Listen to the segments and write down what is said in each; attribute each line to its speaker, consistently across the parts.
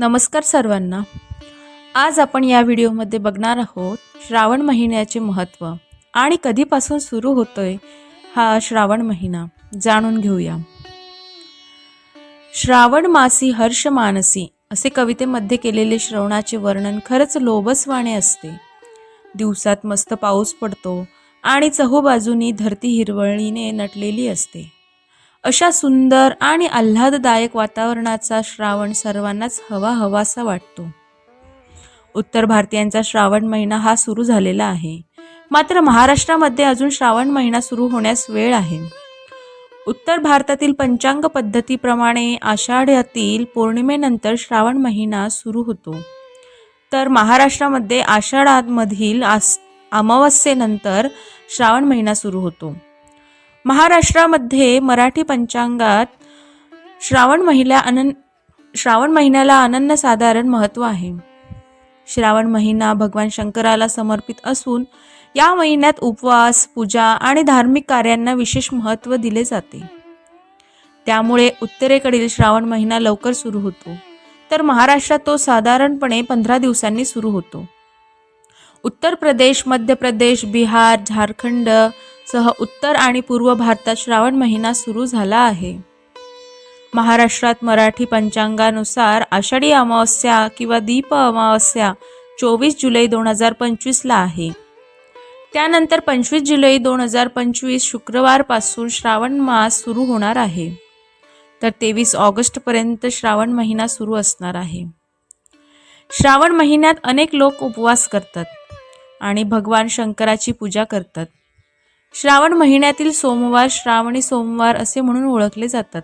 Speaker 1: नमस्कार सर्वांना. आज आपण या व्हिडिओमध्ये बघणार आहोत श्रावण महिन्याचे महत्त्व आणि कधीपासून सुरू होतोय हा श्रावण महिना. जाणून घेऊया. श्रावण मासी हर्ष मानसी असे कवितेमध्ये केलेले श्रवणाचे वर्णन खरंच लोभसवाणे असते. दिवसात मस्त पाऊस पडतो आणि चहूबाजूनी धरती हिरवळीने नटलेली असते. अशा सुंदर आणि आल्हाददायक वातावरणाचा श्रावण सर्वांनाच हवा हवासा वाटतो. उत्तर भारतीयांचा श्रावण महिना हा सुरू झालेला आहे. मात्र महाराष्ट्रामध्ये अजून श्रावण महिना सुरू होण्यास वेळ आहे. उत्तर भारतातील पंचांग पद्धतीप्रमाणे आषाढ्यातील पौर्णिमेनंतर श्रावण महिना सुरू होतो. तर महाराष्ट्रामध्ये आषाढामधील आस अमावस्येनंतर श्रावण महिना सुरू होतो. महाराष्ट्रामध्ये मराठी पंचांगात श्रावण महिला अनन श्रावण महिन्याला अनन्यसाधारण महत्त्व आहे. श्रावण महिना भगवान शंकराला समर्पित असून या महिन्यात उपवास पूजा आणि धार्मिक कार्यांना विशेष महत्त्व दिले जाते. त्यामुळे उत्तरेकडील श्रावण महिना लवकर सुरू होतो. तर महाराष्ट्रात तो साधारणपणे पंधरा दिवसांनी सुरू होतो. उत्तर प्रदेश मध्य प्रदेश बिहार झारखंड सह उत्तर आणि पूर्व भारतात श्रावण महिना सुरू झाला आहे. महाराष्ट्रात मराठी पंचांगानुसार आषाढी अमावस्या किंवा दीप अमावस्या चोवीस जुलै दोन हजार पंचवीसला आहे. त्यानंतर पंचवीस जुलै दोन हजार पंचवीस शुक्रवारपासून श्रावण मास सुरू होणार आहे. तर तेवीस ऑगस्टपर्यंत श्रावण महिना सुरू असणार आहे. श्रावण महिन्यात अनेक लोक उपवास करतात आणि भगवान शंकराची पूजा करतात. श्रावण महिन्यातील सोमवार श्रावणी सोमवार असे म्हणून ओळखले जातात.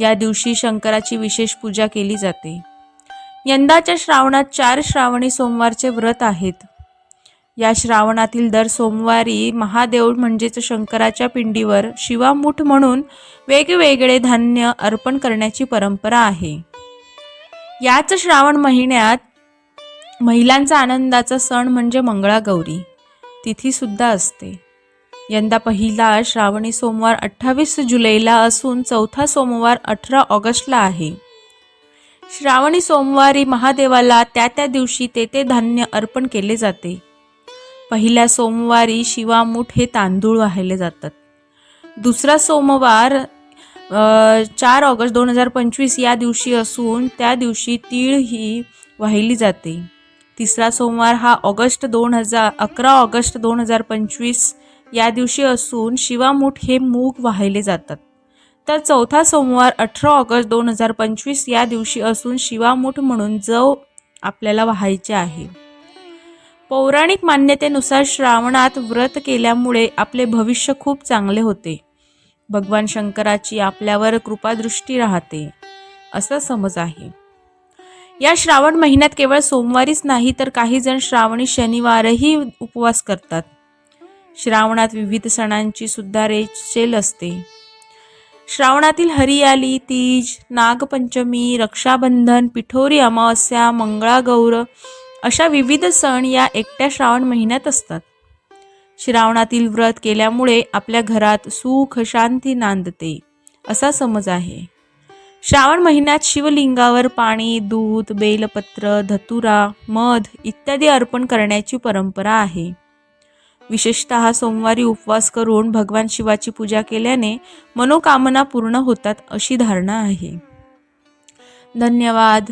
Speaker 1: या दिवशी शंकराची विशेष पूजा केली जाते. यंदाच्या श्रावणात चार श्रावणी सोमवारचे व्रत आहेत. या श्रावणातील दर सोमवारी महादेव म्हणजेच शंकराच्या पिंडीवर शिवामूठ म्हणून वेगवेगळे धान्य अर्पण करण्याची परंपरा आहे. याच श्रावण महिन्यात महिलांचा आनंदाचा सण म्हणजे मंगळागौरी. तिथीसुद्धा असते. यंदा पहिला श्रावणी सोमवार अठ्ठावीस जुलैला असून चौथा सोमवार अठरा ऑगस्टला आहे. श्रावणी सोमवारी महादेवाला त्या त्या दिवशी ते ते धान्य अर्पण केले जाते. पहिल्या सोमवारी शिवामूठ हे तांदूळ वाहिले जातात. दुसरा सोमवार चार ऑगस्ट दोन हजार पंचवीस या दिवशी असून त्या दिवशी तीळ ही वाहिली जाते. तिसरा सोमवार हा ऑगस्ट दोन हजार अकरा ऑगस्ट दोन हजार पंचवीस या दिवशी असून शिवामूठ हे मूग वाहिले जातात. तर चौथा सोमवार अठरा ऑगस्ट दोन हजार पंचवीस या दिवशी असून शिवामूठ म्हणून जव आपल्याला व्हायचे आहे. पौराणिक मान्यतेनुसार श्रावणात व्रत केल्यामुळे आपले भविष्य खूप चांगले होते. भगवान शंकराची आपल्यावर कृपादृष्टी राहते असा समज आहे. या श्रावण महिन्यात केवळ सोमवारीच नाही तर काही जण श्रावणी शनिवारही उपवास करतात. श्रावणात विविध सणांची सुद्धा रेचेल असते. श्रावणातील हरियाली तीज नागपंचमी रक्षाबंधन पिठोरी अमावस्या मंगळागौर अशा विविध सण या एकट्या श्रावण महिन्यात असतात. श्रावणातील व्रत केल्यामुळे आपल्या घरात सुख शांती नांदते असा समज आहे. श्रावण महिन्यात शिवलिंगावर पाणी दूध बेलपत्र धतुरा मध इत्यादी अर्पण करण्याची परंपरा आहे. विशेषतः सोमवारी उपवास करून भगवान शिवाची पूजा केल्याने मनोकामना पूर्ण होतात अशी धारणा आहे. धन्यवाद.